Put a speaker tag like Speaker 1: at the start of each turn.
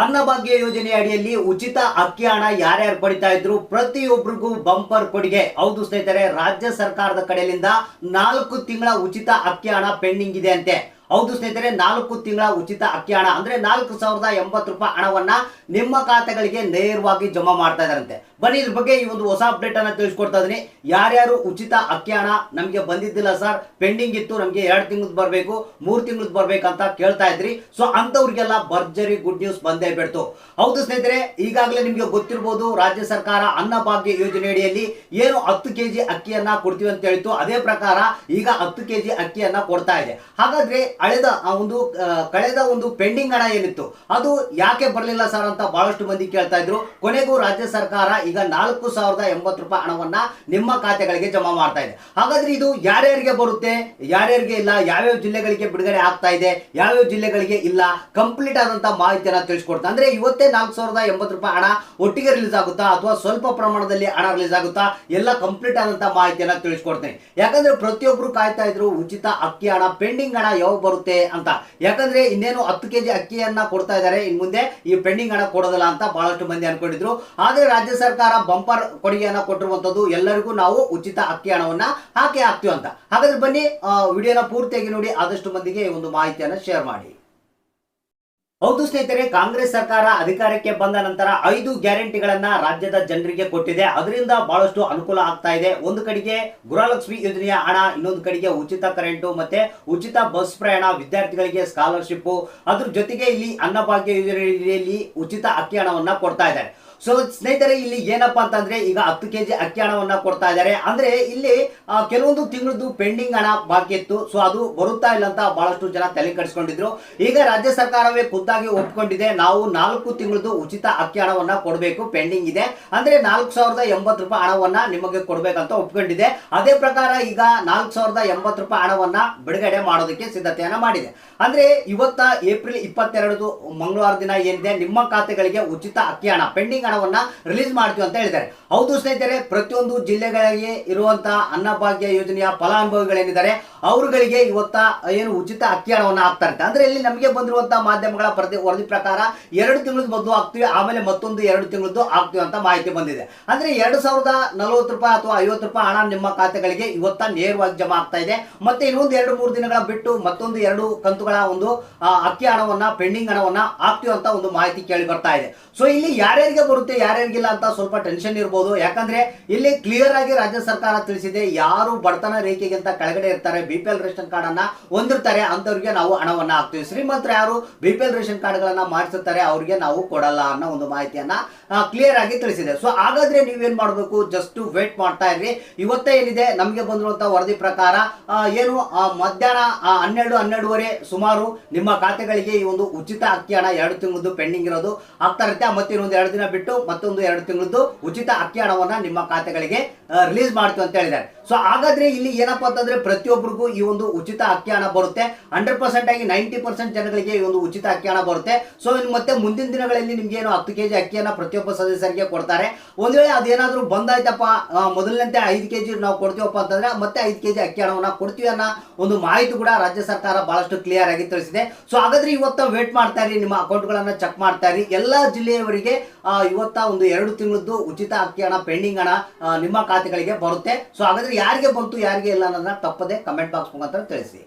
Speaker 1: ಅನ್ನಭಾಗ್ಯ ಯೋಜನೆ ಅಡಿಯಲ್ಲಿ ಉಚಿತ ಅಕ್ಕಿ ಹಣ ಯಾರ್ಯಾರು ಪಡಿತಾ ಇದ್ರು ಪ್ರತಿಯೊಬ್ಬರಿಗೂ ಬಂಪರ್ ಕೊಡುಗೆ. ಹೌದು ಸ್ನೇಹಿತರೆ, ರಾಜ್ಯ ಸರ್ಕಾರದ ಕಡೆಯಿಂದ ನಾಲ್ಕು ತಿಂಗಳ ಉಚಿತ ಅಕ್ಕಿ ಹಣ ಪೆಂಡಿಂಗ್ ಇದೆ ಅಂತೆ. ಹೌದು ಸ್ನೇಹಿತರೆ, ನಾಲ್ಕು ತಿಂಗಳ ಉಚಿತ ಅಕ್ಕಿ ಹಣ ಅಂದ್ರೆ ನಾಲ್ಕು ಸಾವಿರದ ಎಂಬತ್ತು ರೂಪಾಯಿ ಹಣವನ್ನ ನಿಮ್ಮ ಖಾತೆಗಳಿಗೆ ನೇರವಾಗಿ ಜಮಾ ಮಾಡ್ತಾ ಇದಾರಂತೆ ಬನ್ನಿ, ಇದ್ರ ಬಗ್ಗೆ ಈ ಒಂದು ಹೊಸ ಅಪ್ಡೇಟ್ ಅನ್ನ ತಿಳಿಸ್ಕೊಡ್ತಾ ಇದೀನಿ ಯಾರ್ಯಾರು ಉಚಿತ ಅಕ್ಕಿ ಹಣ ನಮಗೆ ಬಂದಿದ್ದಿಲ್ಲ ಸರ್, ಪೆಂಡಿಂಗ್ ಇತ್ತು, ನಮಗೆ ಎರಡು ತಿಂಗಳದ್ ಬರಬೇಕು, ಮೂರು ತಿಂಗಳದ್ ಬರ್ಬೇಕಂತ ಕೇಳ್ತಾ ಇದ್ರಿ. ಸೊ ಅಂತವ್ರಿಗೆಲ್ಲ ಭರ್ಜರಿ ಗುಡ್ ನ್ಯೂಸ್ ಬಂದೇ ಬಿಡ್ತು. ಹೌದು ಸ್ನೇಹಿತರೆ, ಈಗಾಗಲೇ ನಿಮಗೆ ಗೊತ್ತಿರಬಹುದು ರಾಜ್ಯ ಸರ್ಕಾರ ಅನ್ನಭಾಗ್ಯ ಯೋಜನೆ ಅಡಿಯಲ್ಲಿ ಏನು ಹತ್ತು ಕೆಜಿ ಅಕ್ಕಿಯನ್ನ ಕೊಡ್ತೀವಿ ಅಂತ ಹೇಳಿತ್ತು ಅದೇ ಪ್ರಕಾರ ಈಗ ಹತ್ತು ಕೆಜಿ ಅಕ್ಕಿಯನ್ನ ಕೊಡ್ತಾ ಇದೆ. ಹಾಗಾದ್ರೆ ಹಳೆದ ಆ ಒಂದು ಕಳೆದ ಒಂದು ಪೆಂಡಿಂಗ್ ಹಣ ಏನಿತ್ತು? ಅದು ಯಾಕೆ ಬರಲಿಲ್ಲ ಸರ್ ಅಂತ ಬಹಳಷ್ಟು ಮಂದಿ ಕೇಳ್ತಾ ಇದ್ರು. ಕೊನೆಗೂ ರಾಜ್ಯ ಸರ್ಕಾರ ಈಗ ನಾಲ್ಕು ಸಾವಿರದ ಎಂಬತ್ತು ರೂಪಾಯಿ ಹಣವನ್ನ ನಿಮ್ಮ ಖಾತೆಗಳಿಗೆ ಜಮಾ ಮಾಡ್ತಾ ಇದೆ. ಹಾಗಾದ್ರೆ ಇದು ಯಾರ್ಯಾರಿಗೆ ಬರುತ್ತೆ? ಯಾರ್ಯಾರಿಗೆ ಇಲ್ಲ? ಯಾವ್ಯಾವ ಜಿಲ್ಲೆಗಳಿಗೆ ಬಿಡುಗಡೆ ಆಗ್ತಾ ಇದೆ? ಯಾವ್ಯಾವ ಜಿಲ್ಲೆಗಳಿಗೆ ಇಲ್ಲ? ಕಂಪ್ಲೀಟ್ ಆದಂತ ಮಾಹಿತಿಯನ್ನ ತಿಳಿಸ್ಕೊಡ್ತಾ ಅಂದ್ರೆ ಇವತ್ತೇ ನಾಲ್ಕು ಸಾವಿರದ ಎಂಬತ್ತು ರೂಪಾಯಿ ಹಣ ಒಟ್ಟಿಗೆ ರಿಲೀಸ್ ಆಗುತ್ತಾ? ಅಥವಾ ಸ್ವಲ್ಪ ಪ್ರಮಾಣದಲ್ಲಿ ಹಣ ರಿಲೀಸ್ ಆಗುತ್ತಾ? ಎಲ್ಲ ಕಂಪ್ಲೀಟ್ ಆದಂತ ಮಾಹಿತಿಯನ್ನ ತಿಳಿಸ್ಕೊಡ್ತೇನೆ. ಯಾಕಂದ್ರೆ ಪ್ರತಿಯೊಬ್ರು ಕಾಯ್ತಾ ಇದ್ರು, ಉಚಿತ ಅಕ್ಕಿ ಹಣ, ಪೆಂಡಿಂಗ್ ಹಣ ಯಾವಾಗ ಬರುತ್ತೆ ಅಂತ. ಯಾಕಂದ್ರೆ ಇನ್ನೇನು ಹತ್ತು ಕೆಜಿ ಅಕ್ಕಿಯನ್ನ ಕೊಡ್ತಾ ಇದ್ದಾರೆ ಇನ್ ಮುಂದೆ ಈ ಪೆಂಡಿಂಗ್ ಹಣ ಕೊಡೋದಿಲ್ಲ ಅಂತ ಬಹಳಷ್ಟು ಮಂದಿ ಅನ್ಕೊಂಡಿದ್ರು. ಆದ್ರೆ ರಾಜ್ಯ ಸರ್ಕಾರ ಬಂಪರ್ ಕೊಡುಗೆಯನ್ನ ಕೊಟ್ಟಿರುವಂತದ್ದು ಎಲ್ಲರಿಗೂ ನಾವು ಉಚಿತ ಅಕ್ಕಿ ಹಣವನ್ನ ಹಾಕಿ ಹಾಕ್ತೀವಿ ಅಂತ. ಹಾಗಾದ್ರೆ ಬನ್ನಿ ವಿಡಿಯೋನ ಪೂರ್ತಿಯಾಗಿ ನೋಡಿ, ಆದಷ್ಟು ಮಂದಿಗೆ ಒಂದು ಮಾಹಿತಿಯನ್ನ ಶೇರ್ ಮಾಡಿ. ಹೌದು ಸ್ನೇಹಿತರೆ, ಕಾಂಗ್ರೆಸ್ ಸರ್ಕಾರ ಅಧಿಕಾರಕ್ಕೆ ಬಂದ ನಂತರ ಐದು ಗ್ಯಾರಂಟಿಗಳನ್ನ ರಾಜ್ಯದ ಜನರಿಗೆ ಕೊಟ್ಟಿದೆ. ಅದರಿಂದ ಬಹಳಷ್ಟು ಅನುಕೂಲ ಆಗ್ತಾ ಇದೆ. ಒಂದು ಕಡೆಗೆ ಗೃಹಲಕ್ಷ್ಮಿ ಯೋಜನೆಯ ಹಣ, ಇನ್ನೊಂದು ಕಡೆಗೆ ಉಚಿತ ಕರೆಂಟು ಮತ್ತೆ ಉಚಿತ ಬಸ್ ಪ್ರಯಾಣ ವಿದ್ಯಾರ್ಥಿಗಳಿಗೆ ಸ್ಕಾಲರ್ಶಿಪ್ ಅದ್ರ ಜೊತೆಗೆ ಇಲ್ಲಿ ಅನ್ನಭಾಗ್ಯ ಯೋಜನೆಯಲ್ಲಿ ಉಚಿತ ಅಕ್ಕಿ ಹಣವನ್ನ ಕೊಡ್ತಾ ಇದ್ದಾರೆ. ಸೊ ಸ್ನೇಹಿತರೆ, ಇಲ್ಲಿ ಏನಪ್ಪಾ ಅಂತಂದ್ರೆ, ಈಗ ಹತ್ತು ಕೆಜಿ ಅಕ್ಕಿ ಹಣವನ್ನ ಕೊಡ್ತಾ ಇದ್ದಾರೆ. ಅಂದ್ರೆ, ಇಲ್ಲಿ ಕೆಲವೊಂದು ತಿಂಗಳದ್ದು ಪೆಂಡಿಂಗ್ ಹಣ ಬಾಕಿ ಇತ್ತು. ಸೊ ಅದು ಬರುತ್ತಾ ಇಲ್ಲ ಅಂತ ಬಹಳಷ್ಟು ಜನ ತಲೆ ಕಡಿಸ್ಕೊಂಡಿದ್ರು. ಈಗ ರಾಜ್ಯ ಸರ್ಕಾರವೇ ಖುದ್ದಾಗಿ ಒಪ್ಕೊಂಡಿದೆ. ನಾವು ನಾಲ್ಕು ತಿಂಗಳದು ಉಚಿತ ಅಕ್ಕಿ ಹಣವನ್ನ ಕೊಡಬೇಕು. ಪೆಂಡಿಂಗ್ ಇದೆ. ಅಂದ್ರೆ ನಾಲ್ಕು ಸಾವಿರದ ಎಂಬತ್ತು ರೂಪಾಯಿ ಹಣವನ್ನ ನಿಮಗೆ ಕೊಡಬೇಕಂತ ಒಪ್ಕೊಂಡಿದೆ. ಅದೇ ಪ್ರಕಾರ ಈಗ ನಾಲ್ಕು ಸಾವಿರದ ಎಂಬತ್ತು ರೂಪಾಯಿ ಹಣವನ್ನ ಬಿಡುಗಡೆ ಮಾಡೋದಕ್ಕೆ ಸಿದ್ಧತೆಯನ್ನ ಮಾಡಿದೆ. ಅಂದ್ರೆ ಇವತ್ತ ಏಪ್ರಿಲ್ ಇಪ್ಪತ್ತೆರಡು ಮಂಗಳವಾರ ದಿನ ಏನಿದೆ? ನಿಮ್ಮ ಖಾತೆಗಳಿಗೆ ಉಚಿತ ಅಕ್ಕಿ ಹಣ ಪೆಂಡಿಂಗ್ ಹಣವನ್ನ ರಿಲೀಸ್ ಮಾಡ್ತೀವಿ ಅಂತ ಹೇಳಿದ್ದಾರೆ. ಹೌದು ಸ್ನೇಹಿತರೆ, ಪ್ರತಿಯೊಂದು ಜಿಲ್ಲೆಗಳಿಗೆ ಇರುವಂತಹ ಅನ್ನಭಾಗ್ಯ ಯೋಜನೆಯ ಫಲಾನುಭವಿಗಳೇನಿದ್ದಾರೆ, ಅವರುಗಳಿಗೆ ಇವತ್ತ ಏನು ಉಚಿತ ಅಕ್ಕಿ ಹಣವನ್ನ ಹಾಕ್ತಾರೆ ಅಂದ್ರೆ ಇಲ್ಲಿ ನಮಗೆ ಬಂದಿರುವಂತಹ ಮಾಧ್ಯಮಗಳ ಪ್ರತಿ ವರದಿ ಪ್ರಕಾರ ಎರಡು ತಿಂಗಳದ್ದು ಮೊದಲು ಹಾಕ್ತಿವಿ ಆಮೇಲೆ ಮತ್ತೊಂದು ಎರಡು ತಿಂಗಳದ್ದು ಹಾಕ್ತಿವಿ ಅಂತ ಮಾಹಿತಿ ಬಂದಿದೆ. ಅಂದ್ರೆ ಎರಡು ಸಾವಿರದ ನಲವತ್ತು ರೂಪಾಯಿ ಅಥವಾ ಐವತ್ತು ರೂಪಾಯಿ ಹಣ ನಿಮ್ಮ ಖಾತೆಗಳಿಗೆ ಇವತ್ತ ನೇರವಾಗಿ ಜಮಾ ಆಗ್ತಾ ಇದೆ. ಮತ್ತೆ ಇನ್ನೊಂದು ಎರಡು ಮೂರು ದಿನಗಳ ಬಿಟ್ಟು ಮತ್ತೊಂದು ಎರಡು ಕಂತುಗಳ ಒಂದು ಅಕ್ಕಿ ಹಣವನ್ನ, ಪೆಂಡಿಂಗ್ ಹಣವನ್ನ ಹಾಕ್ತೀವಿ ಅಂತ ಒಂದು ಮಾಹಿತಿ ಕೇಳಿ ಬರ್ತಾ ಇದೆ. ಸೊ ಇಲ್ಲಿ ಯಾರ್ಯಾರಿಗೆ ಬರುತ್ತೆ, ಯಾರ್ಯಾರಿಗಿಲ್ಲ ಅಂತ ಸ್ವಲ್ಪ ಟೆನ್ಷನ್ ಇರ್ಬೋದು. ಯಾಕಂದ್ರೆ ಇಲ್ಲಿ ಕ್ಲಿಯರ್ ಆಗಿ ರಾಜ್ಯ ಸರ್ಕಾರ ತಿಳಿಸಿದೆ, ಯಾರು ಬಡತನ ರೇಖೆಗಿಂತ ಕೆಳಗಡೆ ಇರ್ತಾರೆ ಬಿ ಪಿ ರೇಷನ್ ಕಾರ್ಡ್ ಅನ್ನ ಹೊಂದಿರ್ತಾರೆ ಅಂತವ್ರಿಗೆ ನಾವು ಹಣವನ್ನ ಹಾಕ್ತೀವಿ. ಶ್ರೀಮಂತರು ಯಾರು ಬಿ ಪಿ ಎಲ್ ರೇಷನ್ ಕಾರ್ಡ್ಗಳನ್ನ ಮಾಡಿಸುತ್ತಾರೆ, ಅವ್ರಿಗೆ ನಾವು ಕೊಡಲ್ಲ ಅನ್ನೋ ಒಂದು ಮಾಹಿತಿಯನ್ನ ಕ್ಲಿಯರ್ ಆಗಿ ತಿಳಿಸಿದೆ. ಸೊ ಹಾಗಾದ್ರೆ ನೀವೇನ್ ಮಾಡಬೇಕು? ಜಸ್ಟ್ ವೇಟ್ ಮಾಡ್ತಾ ಇರ್ರಿ. ಇವತ್ತೇ ಏನಿದೆ? ನಮಗೆ ಬಂದಿರುವಂತಹ ವರದಿ ಪ್ರಕಾರ ಏನು ಮಧ್ಯಾಹ್ನ ಹನ್ನೆರಡು, ಹನ್ನೆರಡುವರೆ ಸುಮಾರು ನಿಮ್ಮ ಖಾತೆಗಳಿಗೆ ಈ ಒಂದು ಉಚಿತ ಅಕ್ಕಿ ಹಣ ಎರಡು ತಿಂಗಳದ್ದು ಪೆಂಡಿಂಗ್ ಇರೋದು ಆಗ್ತಾ ಇರುತ್ತೆ. ಮತ್ತೆ ಇನ್ನೊಂದು ಎರಡು ದಿನ ಬಿಟ್ಟು ಮತ್ತೊಂದು ಎರಡು ತಿಂಗಳದ್ದು ಉಚಿತ ಅಕ್ಕಿ ಹಣವನ್ನ ನಿಮ್ಮ ಖಾತೆಗಳಿಗೆ ರಿಲೀಸ್ ಮಾಡ್ತೀವಿ ಅಂತ ಹೇಳಿದ್ದಾರೆ. ಸೊ ಹಾಗಾದ್ರೆ ಇಲ್ಲಿ ಏನಪ್ಪಾ ಅಂತಂದ್ರೆ ಪ್ರತಿಯೊಬ್ಬರಿಗೂ ಈ ಒಂದು ಉಚಿತ ಅಕ್ಕಿ ಹಣ ಬರುತ್ತೆ. ಹಂಡ್ರೆಡ್ ಪರ್ಸೆಂಟ್ ಆಗಿ ನೈಂಟಿ ಪರ್ಸೆಂಟ್ ಜನಗಳಿಗೆ ಈ ಒಂದು ಉಚಿತ ಅಕ್ಕಿ ಹಣ ಬರುತ್ತೆ ಸೊ ಮತ್ತೆ ಮುಂದಿನ ದಿನಗಳಲ್ಲಿ ನಿಮ್ಗೆ ಏನು ಹತ್ತು ಕೆಜಿ ಅಕ್ಕಿಯನ್ನ ಪ್ರತಿಯೊಬ್ಬ ಸದಸ್ಯರಿಗೆ ಕೊಡ್ತಾರೆ. ಒಂದ್ ವೇಳೆ ಅದೇನಾದ್ರೂ ಬಂದಾಯ್ತಪ್ಪ ಮೊದಲಿನಂತೆ ಐದು ಕೆಜಿ ನಾವು ಕೊಡ್ತೀವಪ್ಪ ಅಂತಂದ್ರೆ ಮತ್ತೆ ಐದು ಕೆಜಿ ಅಕ್ಕಿ ಹಣವನ್ನ ಕೊಡ್ತೀವಿ ಅನ್ನೋ ಒಂದು ಮಾಹಿತಿ ಕೂಡ ರಾಜ್ಯ ಸರ್ಕಾರ ಬಹಳಷ್ಟು ಕ್ಲಿಯರ್ ಆಗಿ ತಿಳಿಸಿದೆ. ಸೊ ಹಾಗಾದ್ರೆ ಇವತ್ತ ವೇಟ್ ಮಾಡ್ತಾ ಇರಿ, ನಿಮ್ಮ ಅಕೌಂಟ್ಗಳನ್ನ ಚೆಕ್ ಮಾಡ್ತಾ ಇರಿ. ಎಲ್ಲಾ ಜಿಲ್ಲೆಯವರಿಗೆ ಇವತ್ತ ಒಂದು ಎರಡು ತಿಂಗಳದ್ದು ಉಚಿತ ಅಕ್ಕಿ ಹಣ ಪೆಂಡಿಂಗ್ ಹಣ ನಿಮ್ಮ ಖಾತೆಗಳಿಗೆ ಬರುತ್ತೆ. ಸೊ ಹಾಗಾದ್ರೆ ಯಾರಿಗೆ ಬಂತು ಯಾರಿಗೆ ಇಲ್ಲ ಅನ್ನೋದನ್ನ ತಪ್ಪದೆ ಕಮೆಂಟ್ ಬಾಕ್ಸ್ ಮುಖಾಂತರ ತಿಳಿಸಿ.